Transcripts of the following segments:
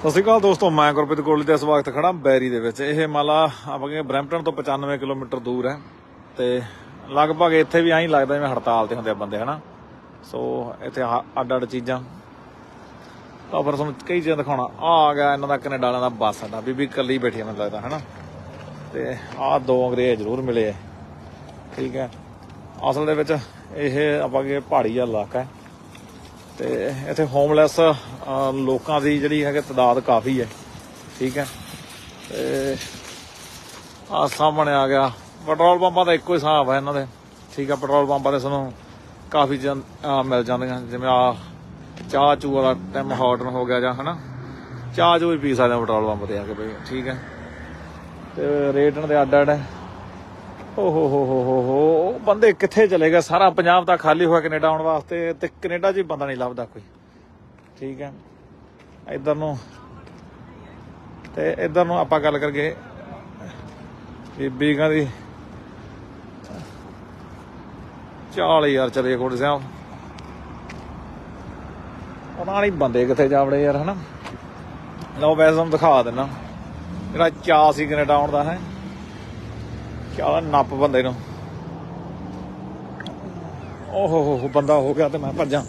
ਸਤਿ ਸ਼੍ਰੀ ਅਕਾਲ ਦੋਸਤੋ, ਮੈਂ ਗੁਰਪ੍ਰੀਤ ਕੋਹਲੀ ਤੇ ਇਸ ਵਕਤ ਖੜਾ ਬੈਰੀ ਦੇ ਵਿੱਚ। ਇਹ ਮਾਲਾ ਆਪਣੇ ਬ੍ਰੈਂਪਟਨ ਤੋਂ 95 ਕਿਲੋਮੀਟਰ ਦੂਰ ਹੈ ਤੇ ਲਗਭਗ ਇੱਥੇ ਵੀ ਐਂ ਲੱਗਦਾ ਜਿਵੇਂ ਹੜਤਾਲ ਤੇ ਹੁੰਦੇ ਆ ਬੰਦੇ, ਹਨਾ? ਸੋ ਇੱਥੇ ਅੱਡ ਅੱਡ ਚੀਜ਼ਾਂ। ਤਾਂ ਫਿਰ ਤੁਹਾਨੂੰ ਕਈ ਚੀਜ਼ਾਂ ਦਿਖਾਉਣਾ। ਆ ਆ ਗਿਆ ਇਹਨਾਂ ਦਾ ਕੈਨੇਡਾ ਵਾਲਿਆਂ ਦਾ ਬੱਸ ਅੱਡਾ। ਬੀਬੀ ਇਕੱਲੀ ਬੈਠੀ ਮੈਨੂੰ ਲੱਗਦਾ, ਹਨਾ? ਤੇ ਆਹ ਦੋ ਅੰਗਰੇਜ਼ ਜ਼ਰੂਰ ਮਿਲੇ ਆ। ਠੀਕ ਹੈ। ਅਸਲ ਦੇ ਵਿੱਚ ਇਹ ਆਪਾਂ ਕਿ ਪਹਾੜੀ ਇਲਾਕਾ ਹੈ। ਤੇ ਇੱਥੇ ਹੋਮਲੈਸ ਲੋਕਾਂ ਦੀ ਜਿਹੜੀ ਹੈਗੇ ਤਦਾਦ ਕਾਫੀ ਹੈ। ਠੀਕ ਹੈ। ਤੇ ਆ ਸਾਹਮਣੇ ਆ ਗਿਆ। ਪੈਟਰੋਲ ਪੰਪਾਂ ਦਾ ਇੱਕੋ ਹੀ ਹਿਸਾਬ ਹੈ ਇਹਨਾਂ ਦੇ। ਠੀਕ ਹੈ, ਪੈਟਰੋਲ ਪੰਪਾਂ ਦੇ ਸਾਨੂੰ ਕਾਫੀ ਮਿਲ ਜਾਂਦੀਆਂ। ਜਿਵੇਂ ਆ ਚਾਹ ਚੂ ਵਾਲਾ ਟਾਈਮ ਹਾਰਡਨ ਹੋ ਗਿਆ ਜਾਂ ਹਨਾ। ਚਾਹ ਚੂ ਵੀ ਪੀ ਸਕਦੇ ਆ ਪੈਟਰੋਲ ਪੰਪ ਤੇ ਆ ਕੇ ਬਈ। ਠੀਕ ਹੈ। ਤੇ ਰੇਟ ਇਹਨਾਂ ਦੇ ਅੱਡ ਅੱਡ ਹੈ। ਓ ਹੋ ਹੋ ਹੋ ਹੋ। ਬੰਦੇ ਕਿੱਥੇ ਚਲੇ ਗਏ? ਸਾਰਾ ਪੰਜਾਬ ਤਾਂ ਖਾਲੀ ਹੋਇਆ ਕੈਨੇਡਾ ਆਉਣ ਵਾਸਤੇ ਤੇ ਕੈਨੇਡਾ 'ਚ ਹੀ ਬੰਦਾ ਨਹੀਂ ਲੱਭਦਾ ਕੋਈ। ਠੀਕ ਹੈ। ਇਧਰ ਨੂੰ ਤੇ ਇਧਰ ਨੂੰ ਆਪਾਂ ਗੱਲ ਕਰਕੇ ਬੀਬੀ ਕਹਿੰਦੀ ਚਾਲ ਯਾਰ ਚਲੇ ਕੋਟ ਸਾਹਿਬ। ਪਤਾ ਨਹੀਂ ਬੰਦੇ ਕਿੱਥੇ ਜਾਵੜੇ ਯਾਰ, ਹਨਾ? ਲਓ ਵੈਸੇ ਤੁਹਾਨੂੰ ਦਿਖਾ ਦਿੰਨਾ ਜਿਹੜਾ ਚਾਅ ਸੀ ਕੈਨੇਡਾ ਆਉਣ ਦਾ ਹੈ। ਚਾਹ ਨੱਪ ਬੰਦੇ ਨੂੰ। ਓਹੋ ਹੋ ਹੋ ਬੰਦਾ ਹੋ ਗਿਆ ਤੇ ਮੈਂ ਭੱਜਾਂ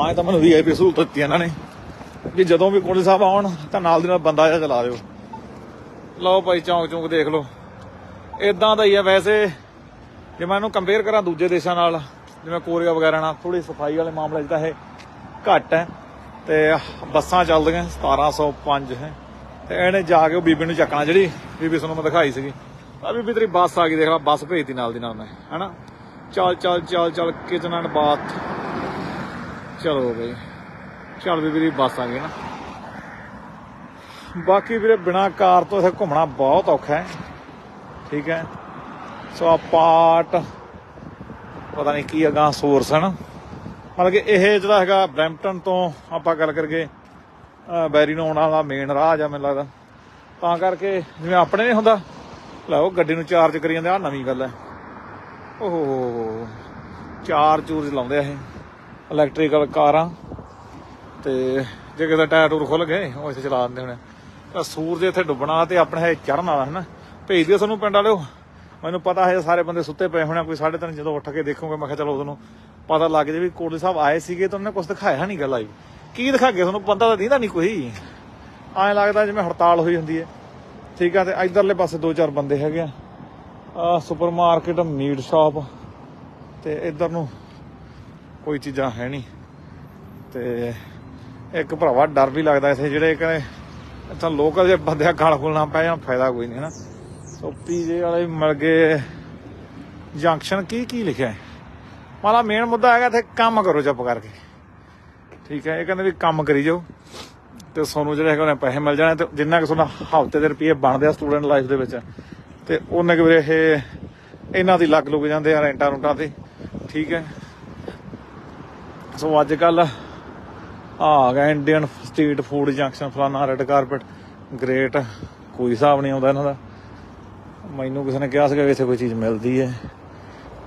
ਆਏ ਤਾਂ ਮੈਨੂੰ ਵੀਆਈਪੀ ਸਹੂਲਤ ਦਿੱਤੀ ਇਹਨਾਂ ਨੇ ਕਿ ਜਦੋਂ ਵੀ ਕੋਲੇ ਸਾਹਿਬ ਆਉਣ ਤਾਂ ਨਾਲ ਦੀ ਨਾਲ ਬੰਦਾ ਜਿਹਾ ਚਲਾ ਦਿਓ। ਲਓ ਭਾਈ, ਚੌਂਕ ਚੌਂਕ ਦੇਖ ਲਓ। ਇਦਾਂ ਦਾ ਹੀ ਆ ਵੈਸੇ। ਜੇ ਮੈਂ ਇਹਨੂੰ ਕੰਪੇਅਰ ਕਰਾਂ ਦੂਜੇ ਦੇਸ਼ਾਂ ਨਾਲ, ਜਿਵੇਂ ਕੋਰੀਆ ਵਗੈਰਾ ਨਾਲ ਥੋੜੀ ਸਫ਼ਾਈ ਵਾਲੇ ਮਾਮਲੇ 'ਚ ਤਾਂ ਇਹ ਘੱਟ ਹੈ। ਤੇ ਬੱਸਾਂ ਚੱਲਦੀਆਂ 1705 ਹੈ। ਤੇ ਇਹਨੇ ਜਾ ਕੇ ਉਹ ਬੀਬੀ ਨੂੰ ਚੱਕਣਾ, ਜਿਹੜੀ ਬੀਬੀ ਤੁਹਾਨੂੰ ਮੈਂ ਦਿਖਾਈ ਸੀਗੀ। ਆ ਬੀਬੀ ਤੇਰੀ ਬੱਸ ਆ ਗਈ, ਦੇਖ ਲੈ, ਬੱਸ ਭੇਜਤੀ ਨਾਲ ਦੀ ਨਾਲ ਮੈਂ, ਹਨਾ? ਚੱਲ ਚੱਲ ਚੱਲ ਚੱਲ ਕਿਚਨ ਐਂਡ ਬਾਥ ਚਲੋ ਬਈ, ਚੱਲ ਵੀ ਦੀ ਬੱਸ ਆ ਗਈ ਨਾ ਬਾਕੀ ਵੀਰੇ, ਬਿਨਾ ਕਾਰ ਤੋਂ ਇੱਥੇ ਘੁੰਮਣਾ ਬਹੁਤ ਔਖਾ ਹੈ। ਠੀਕ ਹੈ? ਸੋ ਆ ਪਾਟ ਪਤਾ ਨਹੀਂ ਕੀ ਅਗਾਂ ਸੋਰਸ ਹੈ ਨਾ ਮਤਲਬ ਕਿ ਇਹ ਜਿਹੜਾ ਹੈਗਾ ਬ੍ਰੈਂਪਟਨ ਤੋਂ ਆਪਾਂ ਗੱਲ ਕਰਕੇ ਅਹ ਬੈਰੀ ਨੂੰ ਆਉਣ ਵਾਲਾ ਮੇਨ ਰਾਹ ਜਾਂ ਮੈਨੂੰ ਲੱਗਦਾ। ਤਾਂ ਕਰਕੇ ਜਿਵੇਂ ਆਪਣੇ ਨਹੀਂ ਹੁੰਦਾ ਲਓ ਗੱਡੀ ਨੂੰ ਚਾਰਜ ਕਰੀ ਜਾਂਦੇ ਆ ਨਵੀਂ ਗੱਲ ਹੈ। ਓਹੋ ਚਾਰ ਚੂਰਜ ਲਾਉਂਦੇ ਆ ਇਹ ਇਲੈਕਟ੍ਰੀਕਲ ਕਾਰਾਂ। ਤੇ ਜੇ ਕਿਸੇ ਦਾ ਟਾਇਰ ਟੂਰ ਖੁੱਲ ਗਏ ਉਹ ਇੱਥੇ ਚਲਾ ਦਿੰਦੇ ਹੋਣੇ ਤਾਂ ਸੂਰਜ ਇੱਥੇ ਡੁੱਬਣਾ ਤੇ ਆਪਣੇ ਹੈ ਚੜਨ ਵਾਲਾ ਹੈ ਨਾ ਭੇਜ ਦਿਓ ਸਾਨੂੰ ਪਿੰਡ ਵਾਲਿਓ। ਮੈਨੂੰ ਪਤਾ ਹੈ ਸਾਰੇ ਬੰਦੇ ਸੁੱਤੇ ਪਏ ਹੋਣੇ ਆ, ਕੋਈ 3:30 ਜਦੋਂ ਉੱਠ ਕੇ ਦੇਖੋਗੇ ਮੈਂ ਕਿਹਾ ਚਲੋ ਤੁਹਾਨੂੰ ਪਤਾ ਲੱਗ ਜੇ ਵੀ ਕੋਟਲੀ ਸਾਹਿਬ ਆਏ ਸੀਗੇ ਤਾਂ ਉਹਨੇ ਕੁਝ ਦਿਖਾਇਆ ਨਹੀਂ ਗੱਲ ਆਈ। ਕੀ ਦਿਖਾ ਕੇ ਤੁਹਾਨੂੰ? ਬੰਦਾ ਤਾਂ ਦੀਦਾ ਨਹੀਂ ਕੋਈ। ਐਂ ਲੱਗਦਾ ਜਿਵੇਂ ਹੜਤਾਲ ਹੋਈ ਹੁੰਦੀ ਹੈ। ਠੀਕ ਆ, ਤੇ ਇਧਰਲੇ ਪਾਸੇ ਦੋ ਚਾਰ ਬੰਦੇ ਹੈਗੇ ਆ। ਆ ਸੁਪਰਮਾਰਕਟ ਮੀਟ ਸ਼ਾਪ, ਤੇ ਇਧਰ ਨੂੰ ਕੋਈ ਚੀਜ਼ਾਂ ਹੈ ਨਹੀਂ। ਤੇ ਇੱਕ ਭਰਾਵਾ ਡਰ ਵੀ ਲੱਗਦਾ ਇੱਥੇ, ਜਿਹੜੇ ਕਹਿੰਦੇ ਇੱਥੋਂ ਲੋਕਲ ਜੇ ਬੰਦਿਆਂ ਗਾਲ ਖੋਲਣਾ ਪੈ ਜਾਂ ਫਾਇਦਾ ਕੋਈ ਨਹੀਂ, ਹਨਾ। ਸੋ ਪੀਜੇ ਵਾਲੇ ਮਿਲ ਗਏ। ਜੰਕਸ਼ਨ ਕੀ ਕੀ ਲਿਖਿਆ ਹੈ? ਮਾਲਾ ਮੇਨ ਮੁੱਦਾ ਹੈਗਾ ਇੱਥੇ ਕੰਮ ਕਰੋ ਚੁੱਪ ਕਰਕੇ। ਠੀਕ ਹੈ, ਇਹ ਕਹਿੰਦੇ ਵੀ ਕੰਮ ਕਰੀ ਜਾਓ। ਤੇ ਤੁਹਾਨੂੰ ਜਿਹੜੇ ਹੈਗੇ ਉਹਨੇ ਪੈਸੇ ਮਿਲ ਜਾਣੇ ਤੇ ਜਿੰਨਾ ਕਿ ਤੁਹਾਨੂੰ ਹਫ਼ਤੇ ਦੇ ਰੁਪਏ ਬਣਦੇ ਆ ਸਟੂਡੈਂਟ ਲਾਈਫ ਦੇ ਵਿੱਚ, ਤੇ ਉਹਨੇ ਕਿ ਵੀਰੇ ਇਹ, ਇਹਨਾਂ ਦੀ ਲੱਗ ਲੁੱਗ ਜਾਂਦੇ ਆ ਰੈਂਟਾਂ ਰੂਟਾਂ ਤੇ, ਠੀਕ ਹੈ। ਸੋ ਅੱਜ ਕੱਲ ਆ ਗਿਆ ਇੰਡੀਅਨ ਸਟਰੀਟ ਫੂਡ ਜੰਕਸ਼ਨ ਫਲਾਨਾ ਰੈੱਡ ਕਾਰਪਟ ਗ੍ਰੇਟ ਕੋਈ ਹਿਸਾਬ ਨਹੀਂ ਆਉਂਦਾ ਇਹਨਾਂ ਦਾ। ਮੈਨੂੰ ਕਿਸੇ ਨੇ ਕਿਹਾ ਸੀਗਾ ਕਿ ਇੱਥੇ ਕੋਈ ਚੀਜ਼ ਮਿਲਦੀ ਹੈ,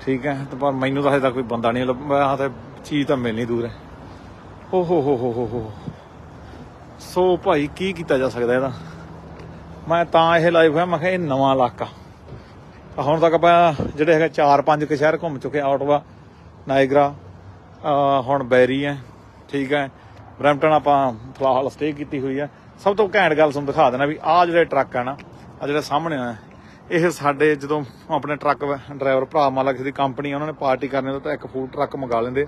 ਠੀਕ ਹੈ, ਤੇ ਪਰ ਮੈਨੂੰ ਤਾਂ ਹਜੇ ਤੱਕ ਕੋਈ ਬੰਦਾ ਨਹੀਂ ਲੱਭਾ ਤੇ ਚੀਜ਼ ਤਾਂ ਮਿਲਣੀ ਦੂਰ ਹੈ। ਓ ਹੋ ਹੋ ਹੋ ਹੋ ਹੋ। ਸੋ ਭਾਈ, ਕੀ ਕੀਤਾ ਜਾ ਸਕਦਾ ਇਹਦਾ? ਮੈਂ ਤਾਂ ਇਹ ਲਾਈਵ ਹੋਇਆ, ਮੈਂ ਕਿਹਾ ਇਹ ਨਵਾਂ ਇਲਾਕਾ। ਹੁਣ ਤੱਕ ਆਪਾਂ ਜਿਹੜੇ ਹੈਗੇ 4-5 ਕੁ ਸ਼ਹਿਰ ਘੁੰਮ ਚੁੱਕੇ ਆ ਆਟਵਾ ਨਾਇਗਰਾ ਹੁਣ ਬੈਰੀ ਹੈ, ਠੀਕ ਹੈ। ਬਰੈਂਪਟਨ ਆਪਾਂ ਫਿਲਹਾਲ ਸਟੇ ਕੀਤੀ ਹੋਈ ਹੈ। ਸਭ ਤੋਂ ਘੈਂਟ ਗੱਲ ਤੁਹਾਨੂੰ ਦਿਖਾ ਦੇਣਾ ਵੀ ਆਹ ਜਿਹੜੇ ਟਰੱਕ ਆ ਨਾ ਆ ਜਿਹੜੇ ਸਾਹਮਣੇ ਆ, ਇਹ ਸਾਡੇ ਜਦੋਂ ਆਪਣੇ ਟਰੱਕ ਡਰਾਈਵਰ ਭਰਾ ਮਾਲਕ ਕਿਸੇ ਦੀ ਕੰਪਨੀ ਆ, ਉਹਨਾਂ ਨੇ ਪਾਰਟੀ ਕਰਨੀ ਹੁੰਦਾ ਤਾਂ ਇੱਕ ਫੂਡ ਟਰੱਕ ਮੰਗਾ ਲੈਂਦੇ।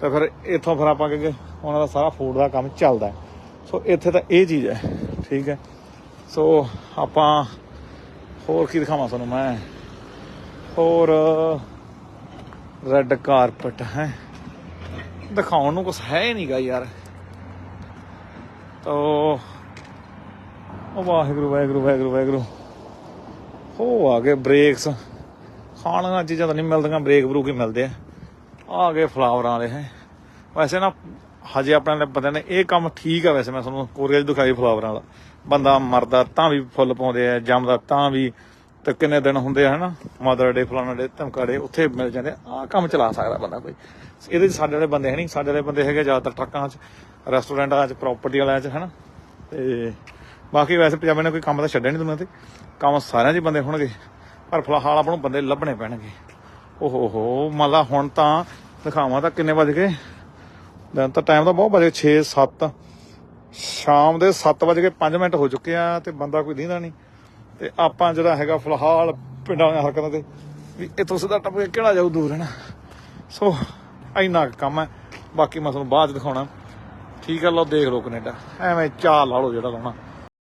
ਤਾਂ ਫਿਰ ਇੱਥੋਂ ਫਿਰ ਆਪਾਂ ਕਹਿੰਗੇ ਉਹਨਾਂ ਦਾ ਸਾਰਾ ਫੂਡ ਦਾ ਕੰਮ ਚੱਲਦਾ ਹੈ। ਸੋ ਇੱਥੇ ਤਾਂ ਇਹ ਚੀਜ਼ ਹੈ, ਠੀਕ ਹੈ। ਸੋ ਆਪਾਂ ਹੋਰ ਕੀ ਦਿਖਾਵਾਂ ਤੁਹਾਨੂੰ ਮੈਂ? ਹੋਰ ਰੈੱਡ ਕਾਰਪਟ ਹੈ। ਦਿਖਾਉਣ ਨੂੰ ਕੁਝ ਹੈ ਹੀ ਨਹੀਂਗਾ ਯਾਰ। ਤੋ, ਉਹ ਵਾਹਿਗੁਰੂ ਵਾਹਿਗੁਰੂ ਵਾਹਿਗੁਰੂ ਵਾਹਿਗੁਰੂ। ਹੋ ਆ ਗਏ ਬ੍ਰੇਕਸ ਖਾਣ ਵਾਲੀਆਂ ਚੀਜ਼ਾਂ ਤਾਂ ਨਹੀਂ ਮਿਲਦੀਆਂ ਬ੍ਰੇਕ ਬਰੂਕ ਹੀ ਮਿਲਦੇ ਆ। ਆ ਗਏ ਫਲਾਵਰਾਂ ਵਾਲੇ ਹੈ। ਵੈਸੇ ਨਾ ਹਜੇ ਆਪਣੇ ਵਾਲੇ ਬੰਦੇ ਨੇ ਇਹ ਕੰਮ ਠੀਕ ਆ ਵੈਸੇ, ਮੈਂ ਤੁਹਾਨੂੰ ਕੋਰੀਆ 'ਚ ਦਿਖਾਈ ਫਲਾਵਰਾਂ ਵਾਲਾ ਬੰਦਾ ਮਰਦਾ ਤਾਂ ਵੀ ਫੁੱਲ ਪਾਉਂਦੇ ਆ, ਜੰਮਦਾ ਤਾਂ ਵੀ। ਤੇ ਕਿੰਨੇ ਦਿਨ ਹੁੰਦੇ ਆ, ਹਨਾ? ਮਦਰ ਡੇ ਫਲਾਣਾ ਡੇ ਧਮਕਾੜੇ ਉੱਥੇ ਮਿਲ ਜਾਂਦੇ ਆ। ਆਹ ਕੰਮ ਚਲਾ ਸਕਦਾ ਬੰਦਾ ਕੋਈ। ਇਹਦੇ 'ਚ ਸਾਡੇ ਵਾਲੇ ਬੰਦੇ ਹੈ ਨਹੀਂ ਸਾਡੇ ਵਾਲੇ ਬੰਦੇ ਹੈਗੇ ਜ਼ਿਆਦਾਤਰ ਟਰੱਕਾਂ 'ਚ, ਰੈਸਟੋਰੈਂਟਾਂ 'ਚ ਪ੍ਰਾਪਰਟੀ ਵਾਲਿਆਂ 'ਚ, ਹਨਾ? ਤੇ ਬਾਕੀ ਵੈਸੇ ਪੰਜਾਬੀ ਨੇ ਕੋਈ ਕੰਮ ਤਾਂ ਛੱਡਿਆ ਨਹੀਂ ਦੁਨੀਆ ਤੇ। ਕੰਮ ਸਾਰਿਆਂ ਦੇ ਬੰਦੇ ਹੋਣਗੇ। ਪਰ ਫਿਲਹਾਲ ਆਪਾਂ ਨੂੰ ਬੰਦੇ ਲੱਭਣੇ ਪੈਣਗੇ। ਓਹੋ ਹੋ ਮੰਨ ਲਾ ਹੁਣ ਤਾਂ ਦਿਖਾਵਾਂ ਤਾਂ ਕਿੰਨੇ ਵਜ ਗਏ। ਦਿਨ ਤਾਂ ਟਾਈਮ ਤਾਂ ਬਹੁਤ ਵਜੇ 6 7 ਸ਼ਾਮ ਦੇ 7 ਵਜ ਕੇ 5 ਮਿੰਟ ਹੋ ਚੁੱਕੇ ਆ ਤੇ ਬੰਦਾ ਕੋਈ ਦੀਂਦਾ ਨਹੀਂ। ਤੇ ਆਪਾਂ ਜਿਹੜਾ ਹੈਗਾ ਫਿਲਹਾਲ ਪਿੰਡਾਂ ਦੀਆਂ ਹਰਕਤਾਂ ਤੇ ਵੀ ਇੱਥੋਂ ਸਿੱਧਾ ਟੱਪ ਕੇ ਕਿਹੜਾ ਜਾਊ ਦੂਰ ਹੈ ਸੋ, ਇੰਨਾ ਕੁ ਕੰਮ ਹੈ। ਬਾਕੀ ਮੈਂ ਤੁਹਾਨੂੰ ਬਾਅਦ ਚ ਦਿਖਾਉਣਾ। ਠੀਕ ਹੈ ਲਓ ਦੇਖ ਲਓ ਕੈਨੇਡਾ। ਐਵੇਂ ਚਾਹ ਲਾ ਲਓ ਜਿਹੜਾ ਲਾਉਣਾ।